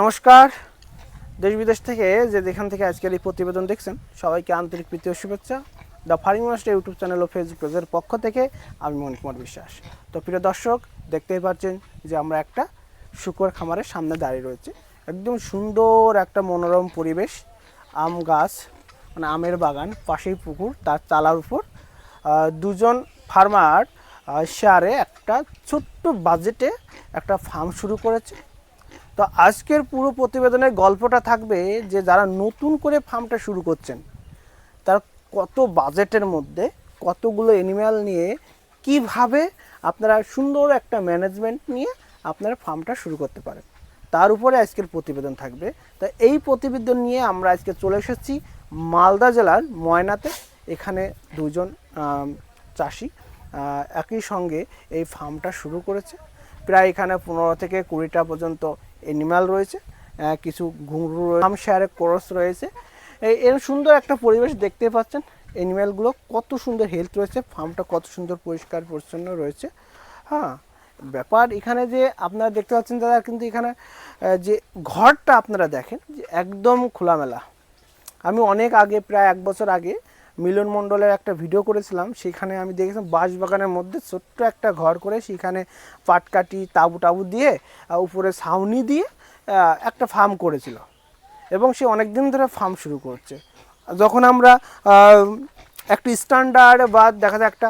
নমস্কার। দেশ বিদেশ থেকে যে যেখান থেকে আজকের এই প্রতিবেদন দেখছেন, সবাইকে আন্তরিক প্রীতি ও শুভেচ্ছা। The farming master YouTube channel O Facebook পেজের পক্ষ থেকে আমি মণি কুমার বিশ্বাস। তো প্রিয় দর্শক, দেখতেই পাচ্ছেন যে আমরা একটা শুকর খামারের সামনে দাঁড়িয়ে রয়েছে। একদম সুন্দর একটা মনোরম পরিবেশ, আম গাছ মানে আমের বাগান, পাশেই পুকুর, তার চালার উপর। দুজন ফার্মার শেয়ারে একটা ছোট্ট বাজেটে একটা ফার্ম শুরু করেছে। তো আজকের পুরো প্রতিবেদনের গল্পটা থাকবে যে যারা নতুন করে ফার্মটা শুরু করছেন, তার কত বাজেটের মধ্যে কতগুলো অ্যানিম্যাল নিয়ে কীভাবে আপনারা সুন্দর একটা ম্যানেজমেন্ট নিয়ে আপনারা ফার্মটা শুরু করতে পারেন। তার উপরে আজকের প্রতিবেদন থাকবে। তা এই প্রতিবেদন নিয়ে আমরা আজকে চলে এসেছি মালদা জেলার ময়নাতে। এখানে দুজন চাষি একই সঙ্গে এই ফার্মটা শুরু করেছে। প্রায় এখানে পনেরো থেকে কুড়িটা পর্যন্ত অ্যানিম্যাল রয়েছে কিছু ঘুঙরু রয়েছে শেয়ারে কোরস রয়েছে। এই, এর সুন্দর একটা পরিবেশ দেখতে পাচ্ছেন অ্যানিম্যালগুলো কত সুন্দর হেলথ রয়েছে ফার্মটা কত সুন্দর পরিষ্কার পরিচ্ছন্ন রয়েছে। হ্যাঁ ব্যাপার এখানে যে আপনারা দেখতে পাচ্ছেন দাদা, কিন্তু এখানে যে ঘরটা আপনারা দেখেন, যে একদম খোলামেলা। আমি অনেক আগে, প্রায় এক বছর আগে মিলন মণ্ডলের একটা ভিডিও করেছিলাম, সেখানে আমি দেখেছিলাম বাঁশবাগানের মধ্যে ছোট্ট একটা ঘর করে সেখানে পাটকাটি তাবু টাবু দিয়ে উপরে ছাউনি দিয়ে একটা ফার্ম করেছিল। এবং সে অনেক দিন ধরে ফার্ম শুরু করছে। যখন আমরা একটা স্ট্যান্ডার্ড বা দেখা যায় একটা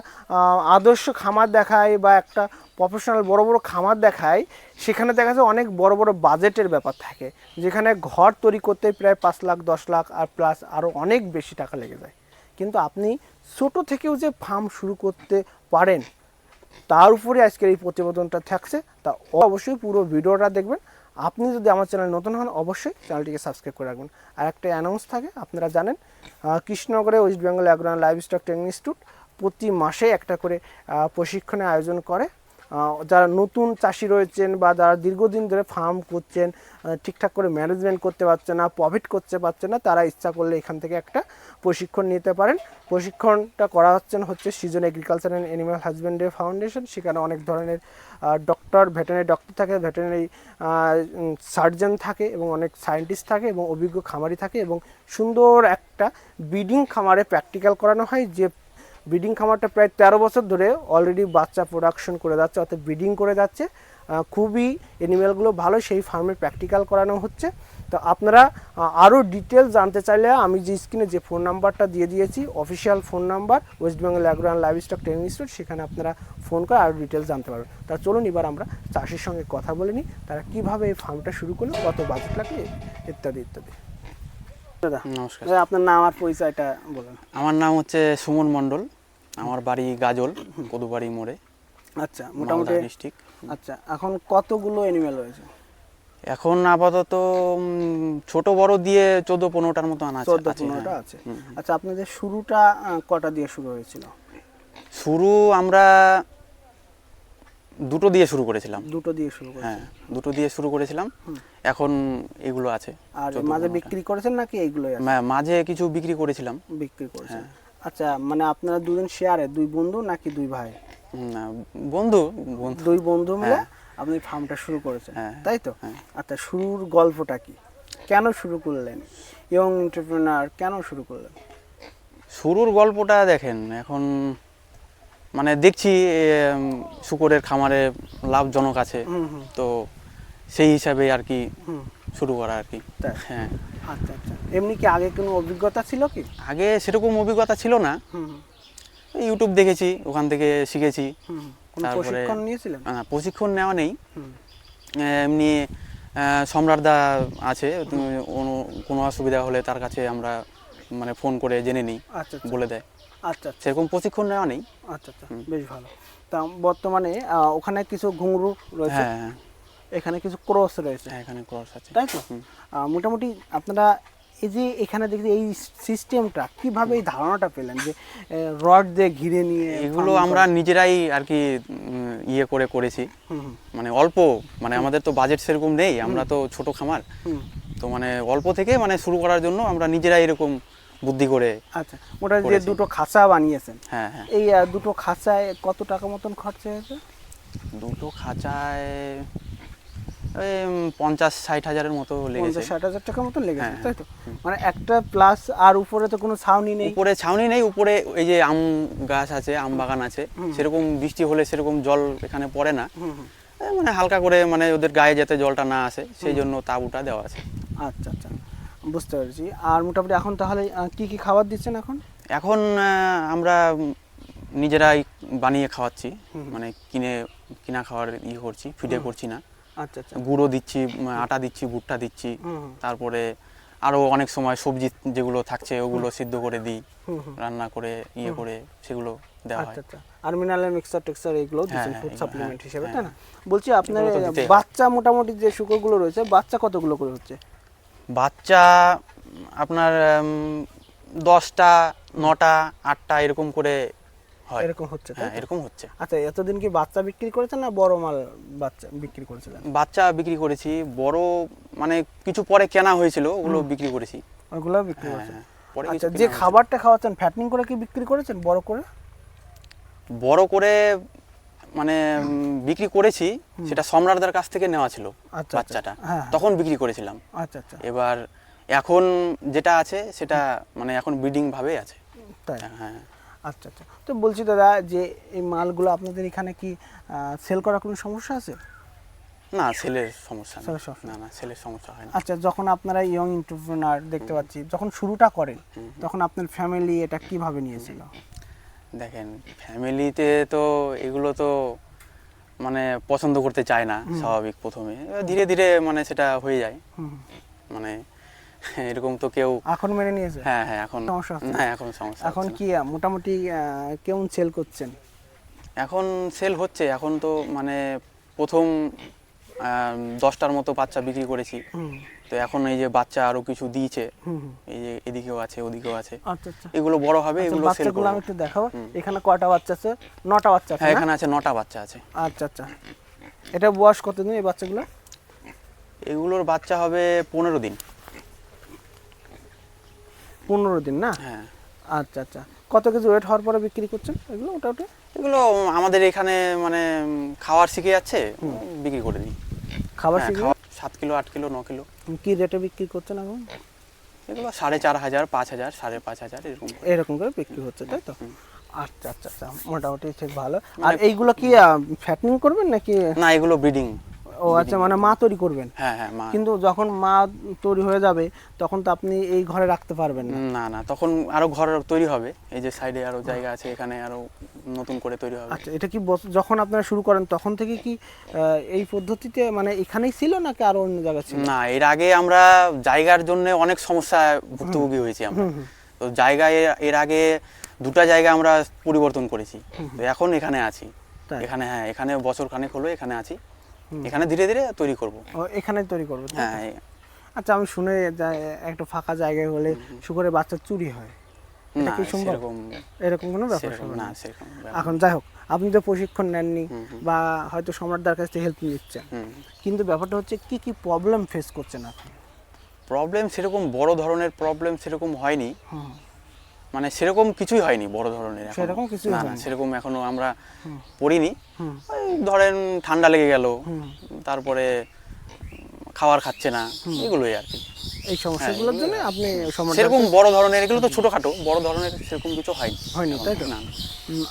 আদর্শ খামার দেখায় বা একটা প্রফেশনাল বড় বড় খামার দেখায় সেখানে দেখা যায় অনেক বড় বড় বাজেটের ব্যাপার থাকে। যেখানে ঘর তৈরি করতে প্রায় পাঁচ লাখ, দশ লাখ আর প্লাস আরও অনেক বেশি টাকা লেগে যায়। কিন্তু আপনি ছোটো থেকেও যে ফার্ম শুরু করতে পারেন, তার উপরে আজকের এই প্রতিবেদনটা থাকছে, তা অবশ্যই পুরো ভিডিওটা দেখবেন। আপনি যদি আমার চ্যানেল নতুন হন, অবশ্যই চ্যানেলটিকে সাবস্ক্রাইব করে রাখবেন। আর একটা অ্যানাউন্স থাকে, আপনারা জানেন কৃষ্ণনগরে west Bengal agro and live stock training institute প্রতি মাসে একটা করে প্রশিক্ষণের আয়োজন করে। যারা নতুন চাষি রয়েছেন বা যারা দীর্ঘদিন ধরে ফার্ম করছেন ঠিকঠাক করে ম্যানেজমেন্ট করতে পারছে না প্রফিট করতে পারছে না, তারা ইচ্ছা করলে এখান থেকে একটা প্রশিক্ষণ নিতে পারেন। প্রশিক্ষণটা করা হচ্ছেন হচ্ছে season agriculture and animal husbandry foundation সেখানে অনেক ধরনের ডক্টর ভেটেনারি ডক্টর থাকে ভেটেনারি সার্জন থাকে এবং অনেক সায়েন্টিস্ট থাকে এবং অভিজ্ঞ খামারি থাকে এবং সুন্দর একটা ব্রিডিং খামারে প্র্যাকটিক্যাল করানো হয় যে ব্রিডিং খামারটা প্রায় তেরো বছর ধরে অলরেডি বাচ্চা প্রোডাকশন করে যাচ্ছে অর্থাৎ ব্রিডিং করে যাচ্ছে। খুবই অ্যানিমেলগুলো ভালো সেই ফার্মে প্র্যাকটিক্যাল করানো হচ্ছে। তো আপনারা আরও ডিটেলস জানতে চাইলে আমি যে স্ক্রিনে যে ফোন নাম্বারটা দিয়ে দিয়েছি official phone number west Bengal agro and live stock training institute সেখানে আপনারা ফোন করে আরও ডিটেলস জানতে পারবেন। তা চলুন এবার আমরা চাষির সঙ্গে কথা বলে নিই তারা কীভাবে এই ফার্মটা শুরু করল কত বাজেট লাগে ইত্যাদি ইত্যাদি। দাদা নমস্কার। আপনার নাম আর পরিচয়টা বলুন। আমার নাম হচ্ছে সুমন মণ্ডল। আমার বাড়ি গাজল কদুবাড়ি মোড়ে আচ্ছা মোটামুটি ডিস্ট্রিক্ট আচ্ছা এখন কতগুলো অ্যানিমেল রয়েছে? এখন আপাতত ছোট বড় দিয়ে চোদ্দ পনেরোটার মতো আনা চোদ্দ আছে পনেরোটা হ্যাঁ। আছে। আচ্ছা আপনাদের শুরুটা কটা দিয়ে শুরু হয়েছিল? শুরু আমরা দুটো দিয়ে শুরু করেছিলাম। দুটো দিয়ে শুরু হ্যাঁ দুটো দিয়ে শুরু করেছিলাম। এখন এগুলো আছে আর মাঝে বিক্রি করেছেন নাকি এইগুলোই আছে? মাঝে কিছু বিক্রি করেছিলাম। বিক্রি করেছেন। হ্যাঁ। আচ্ছা মানে আপনারা দুজন শেয়ারে দুই বন্ধু নাকি দুই ভাই? না, বন্ধু দুই বন্ধু মিলে হ্যাঁ। আপনি ফার্মটা শুরু করেছেন হ্যাঁ, তাই তো? হ্যাঁ। আচ্ছা শুরুর গল্পটা কি? কেন শুরু করলেন? ইয়ং এন্টারপ্রেনার কেন শুরু করলেন? শুরুর গল্পটা দেখেন এখন মানে দেখছি শুকরের খামারে লাভজনক আছে। তো সেই হিসাবে আর কি শুরু করা আর কি। হ্যাঁ। আচ্ছা আচ্ছা। এমনি কি আগে কোনো অভিজ্ঞতা ছিল কি? আগে সেরকম অভিজ্ঞতা ছিল না। ইউটিউব দেখেছি ওখান থেকে শিখেছি। প্রশিক্ষণ নিয়েছিলেন? প্রশিক্ষণ নেওয়া নেই। এমনি সম্রাটদা আছে কোনো- কোনো অসুবিধা হলে তার কাছে আমরা মানে ফোন করে জেনে নিই আচ্ছা আচ্ছা। বলে দেয়। আচ্ছা আচ্ছা। সেরকম প্রশিক্ষণ নেওয়া নেই। আচ্ছা আচ্ছা। বেশ ভালো। তা বর্তমানে ওখানে কিছু ঘুঙরু রয়েছে? হ্যাঁ হ্যাঁ। এখানে কিছু ক্রস রয়েছে? হ্যাঁ, এখানে ক্রস আছে। তাই তো? মোটামুটি আপনারা এই যে এখানে দেখছি এই সিস্টেমটা কীভাবে এই ধারণাটা পেলেন যে রড দিয়ে ঘিরে নিয়ে এগুলো আমরা নিজেরাই আর কি ইয়ে করে করেছি। মানে অল্প মানে আমাদের তো বাজেট সেরকম নেই আমরা তো ছোট খামার। তো মানে অল্প থেকে মানে শুরু করার জন্য আমরা নিজেরাই এরকম বুদ্ধি করে আচ্ছা ওটা যে দুটো খাঁচা বানিয়েছেন হ্যাঁ হ্যাঁ। এই দুটো খাঁচায় কত টাকা মতন খরচা হয়েছে? দুটো খাঁচায় পঞ্চাশ ষাট হাজারের মতো লেগেছে। পঞ্চাশ ষাট হাজার টাকার মতন লেগেছে হ্যাঁ, তাই তো? মানে একটা প্লাস আর উপরে তো কোনো ছাউনি নেই। উপরে ছাউনি নেই উপরে এই যে আম গাছ আছে আম বাগান আছে সেরকম বৃষ্টি হলে সেরকম জল এখানে পড়ে না। মানে হালকা করে মানে ওদের গায়ে যাতে জলটা না আসে সেই জন্য তাঁবুটা দেওয়া আছে। আচ্ছা আচ্ছা। বুঝতে পেরেছি। আর মোটামুটি এখন তাহলে কি কি খাবার দিচ্ছেন এখন? এখন আমরা নিজেরাই বানিয়ে খাওয়াচ্ছি। মানে কিনে কিনা খাওয়ার ই করছি ফিডে করছি না। আচ্ছা আচ্ছা। গুঁড়ো দিচ্ছি আটা দিচ্ছি ভুট্টা দিচ্ছি। তারপরে আরও অনেক সময় সবজি যেগুলো থাকছে ওগুলো সিদ্ধ করে দিই। রান্না করে ইয়ে করে সেগুলো দেওয়া আচ্ছা হয়। আচ্ছা। আর মিনারেল মিক্সার টেক্সার এগুলো দিচ্ছেন ফুড সাপ্লিমেন্ট হিসেবে হ্যাঁ। তাই না? বলছি আপনার। বাচ্চা মোটামুটি যে শুকরগুলো রয়েছে বাচ্চা কতগুলো করে হচ্ছে? বাচ্চা আপনার দশটা নটা আটটা এরকম করে এরকম হচ্ছে হ্যাঁ এরকম হচ্ছে। আচ্ছা এতদিন কি বাচ্চা বিক্রি করেছেন না বড় মাল বাচ্চা বিক্রি করেছিলেন? বাচ্চা বিক্রি করেছি বড় মানে কিছু পরে কেনা হয়েছিল ওগুলো বিক্রি করেছি। ওগুলো বিক্রি হ্যাঁ, করেছেন? হ্যাঁ। আচ্ছা যে খাবারটা খাওয়াচ্ছেন ফ্যাটনিং করে কি বিক্রি করেছেন বড় করে? বড় করে মানে বিক্রি করেছি সেটা সম্রাটদার কাছ থেকে নেওয়া ছিল আচ্ছা, বাচ্চাটা। হ্যাঁ। তখন বিক্রি করেছিলাম। আচ্ছা আচ্ছা। এবার এখন যেটা আছে সেটা মানে এখন ব্রিডিং ভাবে আছে। হ্যাঁ। আচ্ছা আচ্ছা। তো বলছি দাদা যে এই মালগুলো আপনাদের এখানে কি সেল করার কোনো সমস্যা আছে? না ছেলের সমস্যা। না না ছেলের সমস্যা হয় না। আচ্ছা যখন আপনারা ইয়ং এন্টারপ্রেনার দেখতে পাচ্ছি যখন শুরুটা করেন তখন আপনার ফ্যামিলি এটা কীভাবে নিয়েছিল? দেখেন ফ্যামিলিতে তো এগুলো তো মানে পছন্দ করতে চায় না স্বাভাবিক প্রথমে। ধীরে ধীরে মানে সেটা হয়ে যায়। মানে এরকম তো কেউ এখন মেনে নিয়েছে? হ্যাঁ হ্যাঁ এখন সমস্যা না এখন সমস্যা এখন কি মোটামুটি কেমন সেল করছেন? এখন সেল হচ্ছে এখন তো মানে প্রথম দশটার মতো বাচ্চা বিক্রি করেছি। তো এখন এই যে বাচ্চা আরও কিছু দিয়েছে। এই যে এদিকেও আছে ওদিকেও আছে। আচ্ছা আচ্ছা। এগুলো বড় হবে আচ্ছা, এগুলো সেল বাচ্চাগুলো আমি একটু দেখাবো। এখানে কয়টা বাচ্চা আছে? নটা বাচ্চা আছে হ্যাঁ এখানে আছে নটা বাচ্চা আছে। আচ্ছা আচ্ছা। এটা বয়স কতদিন এই বাচ্চাগুলো এগুলোর বাচ্চা হবে পনেরো দিন। পনেরো দিন না? হ্যাঁ। আচ্ছা আচ্ছা। কত কেজি ওয়েট হওয়ার পরে বিক্রি করছেন এগুলো ওটা ওটা এগুলো আমাদের এখানে মানে খাওয়ার শিখে যাচ্ছে বিক্রি করে দিই। খাবার হ্যাঁ, শিখে সাত কিলো আট কিলো ন কিলো। কি রেটে বিক্রি করছেন এখন? এগুলো সাড়ে চার হাজার পাঁচ হাজার সাড়ে পাঁচ হাজার এরকম করে। এরকম করে বিক্রি হচ্ছে তাই তো? আচ্ছা আচ্ছা আচ্ছা মোটামুটি ঠিক ভালো। আর মানে- এইগুলো কি ফ্যাটনিং করবেন নাকি? না এগুলো ব্রিডিং ও আচ্ছা মানে মা তৈরি করবেন। হ্যাঁ হ্যাঁ মা। কিন্তু যখন মা তৈরি হয়ে যাবে তখন তো আপনি এই ঘরে রাখতে পারবেন না। না না তখন আরও ঘর তৈরি হবে। এই যে সাইডে আরও জায়গা আছে এখানে আরও নতুন করে তৈরি হবে। আচ্ছা এটা কি যখন আপনারা শুরু করেন তখন থেকে কি এই পদ্ধতিতে মানে এখানেই ছিল নাকি আরও অন্য জায়গা ছিল? না এর আগে আমরা জায়গার জন্য অনেক সমস্যা ভুক্তভোগী হয়েছি আমরা। তো জায়গায় এর- আগে দুটা জায়গা আমরা পরিবর্তন করেছি। তো এখন এখানে আছি? এখানে হ্যাঁ এখানে বছর খানেক হলো এখানে আছি। এখানে ধীরে ধীরে তৈরি করব। এখানে তৈরি করব? হ্যাঁ আচ্ছা আমি শুনে একটা ফাঁকা জায়গায় হলে শুকরের বাচ্চা চুরি হয়। এটা কি সম্ভব? সেরকম এরকম কোনো ব্যাপার না। এখন যাই হোক আপনি তো প্রশিক্ষণ নেননি। বা হয়তো সম্রাটদার কাছ থেকে হেল্প নিচ্ছেন কিন্তু ব্যাপারটা হচ্ছে কি কি প্রবলেম ফেস করছেন আপনি? প্রবলেম সেরকম বড় ধরনের প্রবলেম সেরকম হয়নি। মানে সেরকম কিছুই হয়নি বড় ধরনের। সেরকম কিছু না না সেরকম এখনও আমরা পড়িনি। ওই ধরেন ঠান্ডা লেগে গেল তারপরে খাবার খাচ্ছে না এগুলোই আর কি। এই সমস্যাগুলোর জন্য আপনি সম্রাট সেরকম বড় ধরনের এগুলো তো ছোটখাটো বড় ধরনের সেরকম কিছু হয়নি। হয়নি তাই তো? না।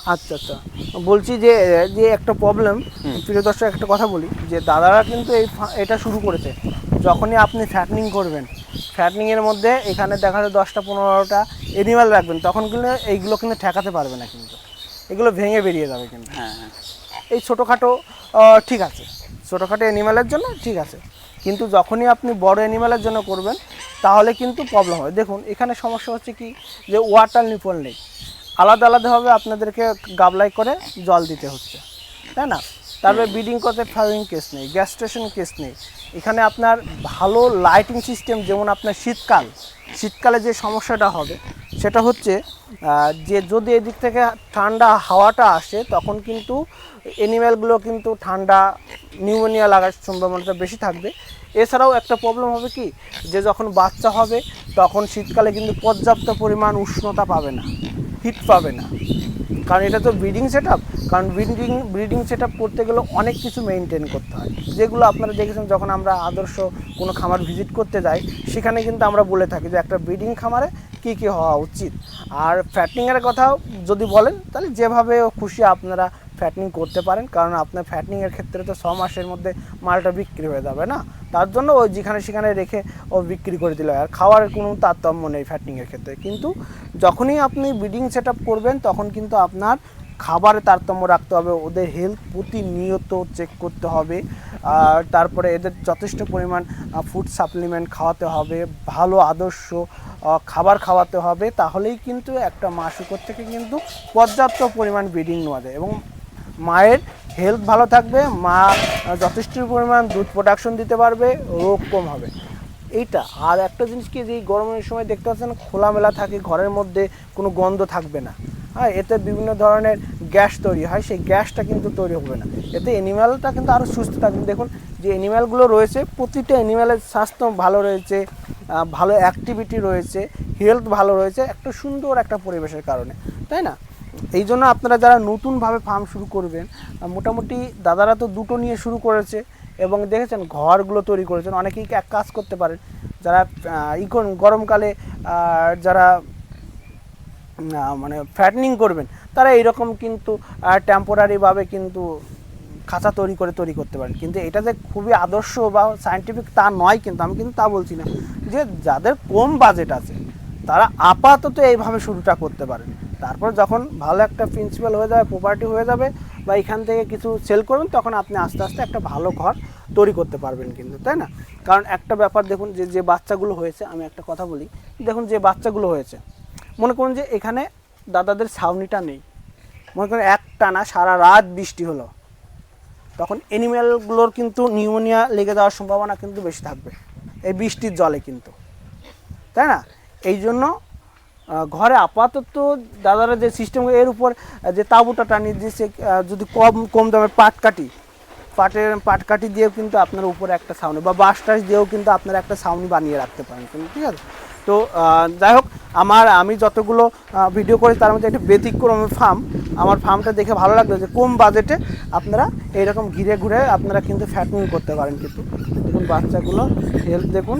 আচ্ছা আচ্ছা। বলছি যে যে একটা প্রবলেম প্রিয় দর্শক একটা কথা বলি যে দাদারা কিন্তু এই ফা- এটা শুরু করেছে। যখনই আপনি ফ্যাটনিং করবেন ফ্যাটনিংয়ের মধ্যে এখানে দেখা যায় দশটা পনেরোটা এনিম্যাল রাখবেন তখন কিন্তু এইগুলো কিন্তু ঠেকাতে পারবে না কিন্তু। এগুলো ভেঙে বেরিয়ে যাবে কিন্তু। হ্যাঁ হ্যাঁ। এই ছোটোখাটো ঠিক আছে। ছোটোখাটো অ্যানিম্যালের জন্য ঠিক আছে। কিন্তু যখনই আপনি বড় অ্যানিম্যালের জন্য করবেন, তাহলে কিন্তু প্রবলেম হবে। দেখুন, এখানে সমস্যা হচ্ছে কি যে ওয়াটার নিপল নেই। আলাদা আলাদাভাবে আপনাদেরকে গাবলাই করে জল দিতে হচ্ছে, তাই না? তারপরে ব্রিডিং করতে ফাইভিং কেস নেই গ্যাস স্টেশন কেস নেই। এখানে আপনার ভালো লাইটিং সিস্টেম যেমন আপনার শীতকাল, শীতকালে যে সমস্যাটা হবে, সেটা হচ্ছে যে যদি এদিক থেকে ঠান্ডা হাওয়াটা আসে, তখন কিন্তু অ্যানিম্যালগুলো কিন্তু ঠান্ডা নিউমোনিয়া লাগার সম্ভাবনাটা বেশি থাকবে। এছাড়াও একটা প্রবলেম হবে কি, যে যখন বাচ্চা হবে, তখন শীতকালে কিন্তু পর্যাপ্ত পরিমাণ উষ্ণতা পাবে না হিট পাবে না। কারণ এটা তো ব্রিডিং সেট আপ কারণ ব্রিডিং ব্রিডিং সেট আপ করতে গেলে অনেক কিছু মেনটেন করতে হয়। যেগুলো আপনারা দেখেছেন যখন আমরা আদর্শ কোনো খামার ভিজিট করতে যাই, সেখানে কিন্তু আমরা বলে থাকি যে একটা ব্রিডিং খামারে কী কী হওয়া উচিত। আর ফ্যাটনিংয়ের কথা যদি বলেন, তাহলে যেভাবে খুশি আপনারা ফ্যাটনিং করতে পারেন, কারণ আপনার ফ্যাটনিংয়ের ক্ষেত্রে তো ছ মাসের মধ্যে মালটা বিক্রি হয়ে যাবে না। তার জন্য ওই যেখানে সেখানে রেখে ও বিক্রি করে দিলে। আর খাওয়ার কোনো তারতম্য নেই ফ্যাটনিংয়ের ক্ষেত্রে কিন্তু যখনই আপনি ব্রিডিং সেট করবেন, তখন কিন্তু আপনার খাবারে তারতম্য রাখতে হবে, ওদের হেলথ প্রতিনিয়ত চেক করতে হবে, আর তারপরে এদের যথেষ্ট পরিমাণ ফুড সাপ্লিমেন্ট খাওয়াতে হবে, ভালো আদর্শ খাবার খাওয়াতে হবে, তাহলেই কিন্তু একটা মা থেকে কিন্তু পর্যাপ্ত পরিমাণ ব্রিডিং নেওয়া যায় এবং মায়ের হেলথ ভালো থাকবে, মা যথেষ্ট পরিমাণ দুধ প্রোডাকশন দিতে পারবে, রোগ কম হবে। এইটা, আর একটা জিনিস কি যে গরমের সময় দেখতে পাচ্ছেন, খোলামেলা থাকে, ঘরের মধ্যে কোনো গন্ধ থাকবে না। হ্যাঁ এতে বিভিন্ন ধরনের গ্যাস তৈরি হয়, সেই গ্যাসটা কিন্তু তৈরি হবে না। এতে অ্যানিম্যালটা কিন্তু আরও সুস্থ থাকবে। দেখুন, যে অ্যানিম্যালগুলো রয়েছে, প্রতিটা অ্যানিম্যালের স্বাস্থ্য ভালো রয়েছে ভালো অ্যাক্টিভিটি রয়েছে হেলথ ভালো রয়েছে, একটা সুন্দর একটা পরিবেশের কারণে। তাই না? এই জন্য আপনারা যারা নতুনভাবে ফার্ম শুরু করবেন মোটামুটি দাদারা তো দুটো নিয়ে শুরু করেছে এবং দেখেছেন ঘরগুলো তৈরি করেছেন অনেকেই এক কাজ করতে পারেন। যারা আহ, ই গরমকালে যারা মানে ফ্যাটনিং করবেন তারা এইরকম কিন্তু টেম্পোরারিভাবে কিন্তু খাঁচা তৈরি করে তৈরি করতে পারেন। কিন্তু এটা যে খুবই আদর্শ বা সায়েন্টিফিক তা নয় কিন্তু আমি কিন্তু তা বলছি না। যে যাদের কম বাজেট আছে তারা আপাতত এইভাবে শুরুটা করতে পারেন। তারপর যখন ভালো একটা প্রিন্সিপাল হয়ে যাবে প্রপার্টি হয়ে যাবে বা এখান থেকে কিছু সেল করবেন, তখন আপনি আস্তে আস্তে একটা ভালো ঘর তৈরি করতে পারবেন কিন্তু, তাই না? কারণ একটা ব্যাপার দেখুন, যে যে বাচ্চাগুলো হয়েছে, আমি একটা কথা বলি, দেখুন যে বাচ্চাগুলো হয়েছে, মনে করুন যে এখানে দাদাদের ছাউনিটা নেই, মনে করেন এক টানা সারা রাত বৃষ্টি হলো, তখন অ্যানিম্যালগুলোর কিন্তু নিউমোনিয়া লেগে যাওয়ার সম্ভাবনা কিন্তু বেশি থাকবে, এই বৃষ্টির জলে কিন্তু, তাই না? এই জন্য ঘরে আপাতত দাদারা যে সিস্টেম এর উপর যে তাঁবুটা টানিয়ে দিয়েছে যদি কম কম দামের পাট কাটি, পাটের পাট কাটি দিয়েও কিন্তু আপনার উপরে একটা ছাউনি বা বাঁশ টাস দিয়েও কিন্তু আপনারা একটা ছাউনি বানিয়ে রাখতে পারেন কিন্তু, ঠিক আছে? তো যাই হোক, আমার, আমি যতগুলো ভিডিও করি তার মধ্যে একটা ব্যতিক্রম ফার্ম আমার ফার্মটা দেখে ভালো লাগল যে কম বাজেটে আপনারা এইরকম ঘিরে ঘুরে আপনারা কিন্তু ফ্যাটনিং করতে পারেন কিন্তু। দেখুন, বাচ্চাগুলো হেলথ দেখুন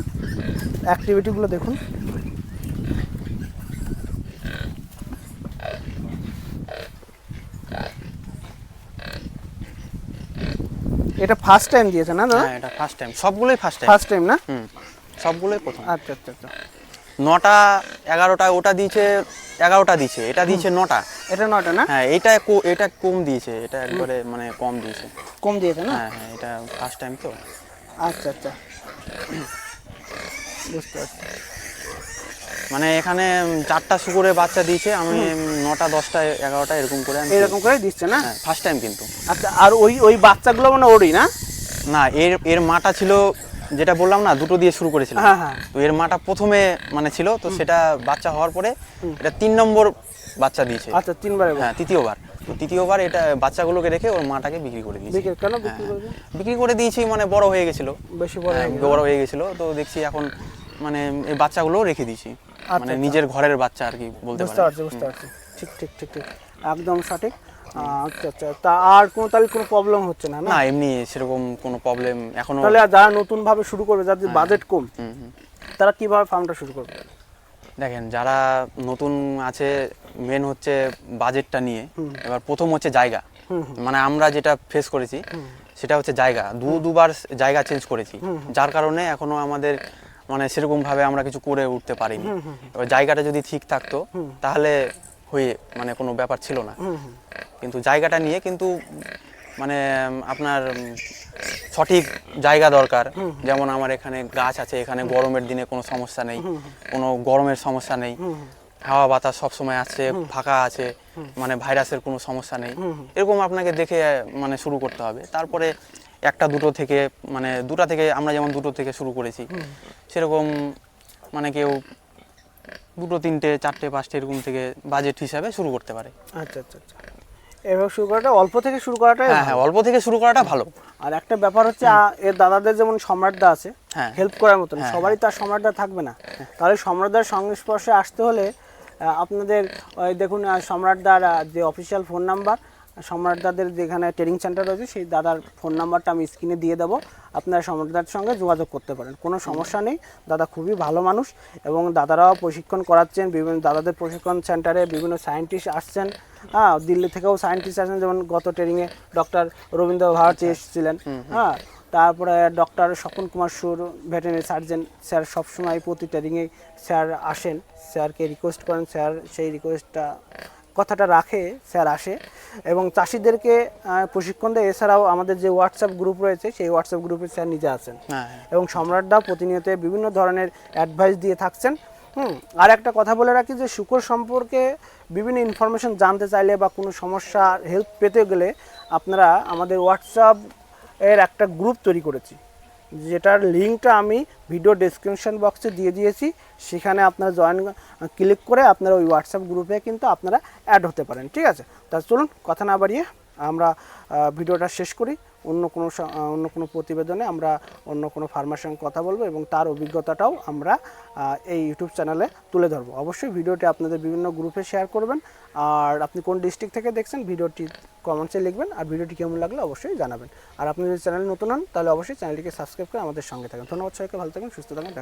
অ্যাক্টিভিটিগুলো দেখুন। এটা ফার্স্ট টাইম দিয়েছে না দাদা? হ্যাঁ এটা ফার্স্ট টাইম সবগুলোই ফার্স্ট টাইম ফার্স্ট টাইম না? হুম সবগুলোই প্রথম। আচ্ছা আচ্ছা আচ্ছা। নটা এগারোটা ওটা দিয়েছে এগারোটা দিয়েছে এটা দিয়েছে নটা। এটা নটা না? হ্যাঁ এটা এটা কম দিয়েছে এটা একবারে মানে কম দিয়েছে। কম দিয়েছে না? হ্যাঁ হ্যাঁ এটা ফার্স্ট টাইম তো। আচ্ছা আচ্ছা। বুঝতে পারছি। মানে এখানে চারটা শুকুরে বাচ্চা দিয়েছে আমি নটা দশটা এগারোটা এরকম করে এরকম করে দিচ্ছে না? হ্যাঁ ফার্স্ট টাইম কিন্তু। আচ্ছা আর ওই ওই বাচ্চাগুলো মানে ওরই না? না এর এর মাটা ছিল যেটা বললাম না দুটো দিয়ে শুরু করেছিলাম হ্যাঁ, হ্যাঁ। তো এর মাটা প্রথমে মানে ছিল তো সেটা বাচ্চা হওয়ার পরে এটা তিন নম্বর বাচ্চা দিয়েছে। আচ্ছা তিনবার হ্যাঁ তৃতীয়বার। তো তৃতীয়বার এটা বাচ্চাগুলোকে রেখে ওর মাটাকে বিক্রি করে দিয়েছি। বিক্রি কেন বিক্রি হ্যাঁ, করে দিয়েছি মানে বড় হয়ে গেছিল। বেশি বড় হ্যাঁ, হয়ে। বড় হয়ে। গেছিল। তো দেখছি এখন মানে এই বাচ্চাগুলো রেখে দিয়েছি। মানে আচ্ছা। নিজের ঘরের বাচ্চা আর কি বলতে বুঝতে পারছি বুঝতে পারছি। ঠিক ঠিক ঠিক ঠিক। একদম সঠিক। আচ্ছা আচ্ছা। তা আর কোনো তাহলে কোনো প্রবলেম হচ্ছে না না? এমনি সেরকম কোনো প্রবলেম এখনও তাহলে যারা নতুন ভাবে শুরু করবে যাদের বাজেট কম। তারা কীভাবে ফার্মটা শুরু করবে? দেখেন যারা নতুন আছে মেন হচ্ছে বাজেটটা নিয়ে। এবার প্রথম হচ্ছে জায়গা। মানে আমরা যেটা ফেস করেছি সেটা হচ্ছে জায়গা। দু দুবার জায়গা চেঞ্জ করেছি। যার কারণে এখনও আমাদের মানে সেরকম ভাবে আমরা কিছু করে উঠতে পারিনি। এবার জায়গাটা যদি ঠিক থাকতো তাহলে হয়ে মানে কোনো ব্যাপার ছিল না। কিন্তু জায়গাটা নিয়ে কিন্তু মানে আপনার সঠিক জায়গা দরকার। যেমন আমার এখানে গাছ আছে এখানে গরমের দিনে কোনো সমস্যা নেই কোনো গরমের সমস্যা নেই। হাওয়া বাতাস সবসময় আছে ফাঁকা আছে মানে ভাইরাসের কোনো সমস্যা নেই। এরকম আপনাকে দেখে মানে শুরু করতে হবে। তারপরে একটা দুটো থেকে মানে দুটা থেকে আমরা যেমন দুটো থেকে শুরু করেছি সেরকম মানে কেউ দুটো তিনটে চারটে পাঁচটে এরকম থেকে বাজেট হিসাবে শুরু করতে পারে। আচ্ছা আচ্ছা আচ্ছা। এভাবে শুরু করাটা অল্প থেকে শুরু করাটাই হ্যাঁ হ্যাঁ অল্প থেকে শুরু করাটা ভালো। আর একটা ব্যাপার হচ্ছে এর দাদাদের যেমন সম্রাটদা আছে হ্যাঁ। হেল্প করার মতন হ্যাঁ, সবারই তার সম্রাটদা থাকবে না। তাহলে সম্রাটদার সংস্পর্শে আসতে হলে আপনাদের ওই দেখুন সম্রাটদার যে অফিসিয়াল ফোন নাম্বার সম্রাটদাদের যেখানে ট্রেনিং সেন্টার রয়েছে সেই দাদার ফোন নাম্বারটা আমি স্ক্রিনে দিয়ে দেবো। আপনারা সম্রাটদার সঙ্গে যোগাযোগ করতে পারেন কোনো সমস্যা নেই। দাদা খুবই ভালো মানুষ এবং দাদারাও প্রশিক্ষণ করাচ্ছেন বিভিন্ন দাদাদের প্রশিক্ষণ সেন্টারে বিভিন্ন সায়েন্টিস্ট আসছেন। হ্যাঁ দিল্লি থেকেও সায়েন্টিস্ট আসছেন যেমন গত ট্রেনিংয়ে ডক্টর রবীন্দ্র ভারতী এসেছিলেন। হ্যাঁ তারপরে ডক্টর স্বপন কুমার সুর ভেটেরিনারি সার্জন স্যার সবসময় প্রতি ট্রেনিংয়ে স্যার আসেন স্যারকে রিকোয়েস্ট করেন স্যার সেই রিকোয়েস্টটা কথাটা রাখে স্যার আসে। এবং চাষিদেরকে প্রশিক্ষণ দেয়। এছাড়াও আমাদের যে হোয়াটসঅ্যাপ গ্রুপ রয়েছে সেই হোয়াটসঅ্যাপ গ্রুপে স্যার নিজে আছেন। হ্যাঁ হ্যাঁ। এবং সম্রাটদা প্রতিনিয়ত বিভিন্ন ধরনের অ্যাডভাইস দিয়ে থাকছেন। হুম আর একটা কথা বলে রাখি যে শুকর সম্পর্কে বিভিন্ন ইনফরমেশন জানতে চাইলে বা কোনো সমস্যা হেল্প পেতে গেলে আপনারা আমাদের হোয়াটসঅ্যাপ এর একটা গ্রুপ তৈরি করেছি। যেটার লিঙ্কটা আমি ভিডিও ডিসক্রিপশন বক্সে দিয়ে দিয়েছি, সেখানে আপনারা জয়েন ক্লিক করে আপনারা ওই হোয়াটসঅ্যাপ গ্রুপে কিন্তু আপনারা অ্যাড হতে পারেন, ঠিক আছে? তা চলুন, কথা না বাড়িয়ে আমরা ভিডিওটা শেষ করি। অন্য কোনো অন্য কোনো প্রতিবেদনে আমরা অন্য কোনো ফার্মার সঙ্গে কথা বলব এবং তার অভিজ্ঞতাটাও আমরা এই ইউটিউব চ্যানেলে তুলে ধরবো। অবশ্যই ভিডিওটি আপনাদের বিভিন্ন গ্রুপে শেয়ার করবেন। আর আপনি কোন ডিস্ট্রিক্ট থেকে দেখছেন, ভিডিওটি কমেন্টসে লিখবেন। আর ভিডিওটি কেমন লাগলে অবশ্যই জানাবেন। আর আপনি যদি চ্যানেল নতুন হন, তাহলে অবশ্যই চ্যানেলটিকে সাবস্ক্রাইব করে আমাদের সঙ্গে থাকেন। ধন্যবাদ সবাইকে, ভালো থাকুন, সুস্থ থাকুন